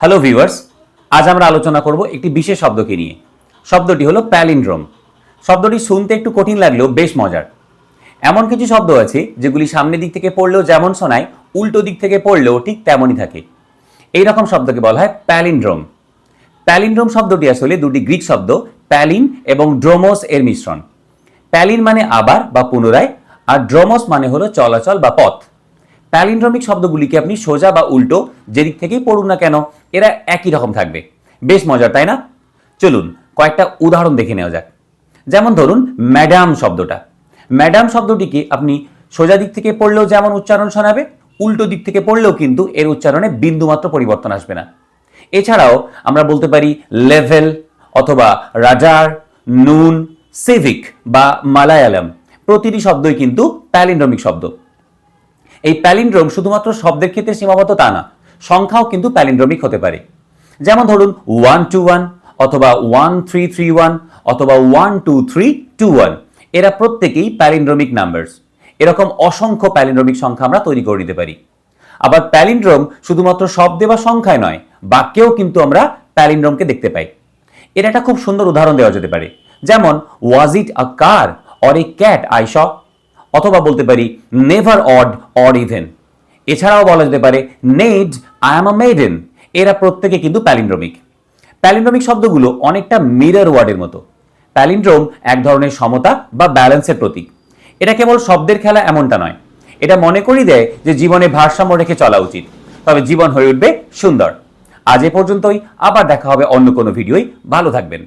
Hello viewers আজ আমরা আলোচনা করব একটি বিশেষ শব্দকে নিয়ে। শব্দটি হলো প্যালিন্ড্রোম। শব্দটি শুনতে একটু কঠিন লাগলেও বেশ মজার। এমন কিছু শব্দ আছে যেগুলি সামনের দিক থেকে পড়লেও যেমন শোনায়, উল্টো দিক থেকে পড়লেও ঠিক তেমনই থাকে। এই রকম শব্দকে বলা হয় প্যালিন্ড্রোম। প্যালিন্ড্রোম শব্দটি আসলে দুটি গ্রিক শব্দ, প্যালিন এবং ড্রোমোস এর মিশ্রণ। প্যালিন মানে আবার বা পুনরায়, আর ড্রোমোস মানে হলো চলাচল বা পথ। প্যালিন্ড্রমিক শব্দগুলিকে আপনি সোজা বা উল্টো যেদিক থেকেই পড়ুন না কেন, এরা একই রকম থাকবে। বেশ মজার, তাই না? চলুন, কয়েকটা উদাহরণ দেখে নেওয়া যাক। যেমন ধরুন, ম্যাডাম শব্দটা। ম্যাডাম শব্দটিকে আপনি সোজা দিক থেকে পড়লেও যেমন উচ্চারণ শোনাবে, উল্টো দিক থেকে পড়লেও কিন্তু এর উচ্চারণে বিন্দুমাত্র পরিবর্তন আসবে না। এছাড়াও আমরা বলতে পারি লেভেল অথবা রাজার, নুন, সিভিক বা মালায়ালাম। প্রতিটি শব্দই কিন্তু প্যালিন্ড্রমিক শব্দ। এই প্যালিন্ড্রোম শুধুমাত্র শব্দের ক্ষেত্রে সীমাবদ্ধ তা না, সংখ্যাও কিন্তু প্যালিন্ড্রমিক হতে পারে। যেমন ধরুন ওয়ান টু ওয়ান অথবা ওয়ান থ্রি থ্রি ওয়ান অথবা one two three two one এরা প্রত্যেকেই প্যালিন্ড্রমিক নাম্বারস। এরকম অসংখ্য প্যালিন্ড্রমিক সংখ্যা আমরা তৈরি করে নিতে পারি। আবার প্যালিন্ড্রোম শুধুমাত্র শব্দে বা সংখ্যায় নয়, বাক্যেও কিন্তু আমরা প্যালিন্ড্রোমকে দেখতে পাই। এর একটা খুব সুন্দর উদাহরণ দেওয়া যেতে পারে। যেমন was it a car or a cat I saw অথবা বলতে পারি নেভার অড অর ইভেন এছাড়াও বলা যেতে পারে Ned I am a maiden এরা প্রত্যেকে কিন্তু প্যালিন্ড্রমিক। প্যালিন্ড্রমিক শব্দগুলো অনেকটা মিরর ওয়ার্ডের মতো। প্যালিন্ড্রোম এক ধরনের সমতা বা ব্যালেন্সের প্রতীক। এটা কেবল শব্দের খেলা এমনটা নয়। এটা মনে করিয়ে দেয় যে জীবনে ভারসাম্য রেখে চলা উচিত। তবে জীবন হয়ে উঠবে সুন্দর। আজ এ পর্যন্তই। আবার দেখা হবে অন্য কোনো ভিডিওই ভালো থাকবেন।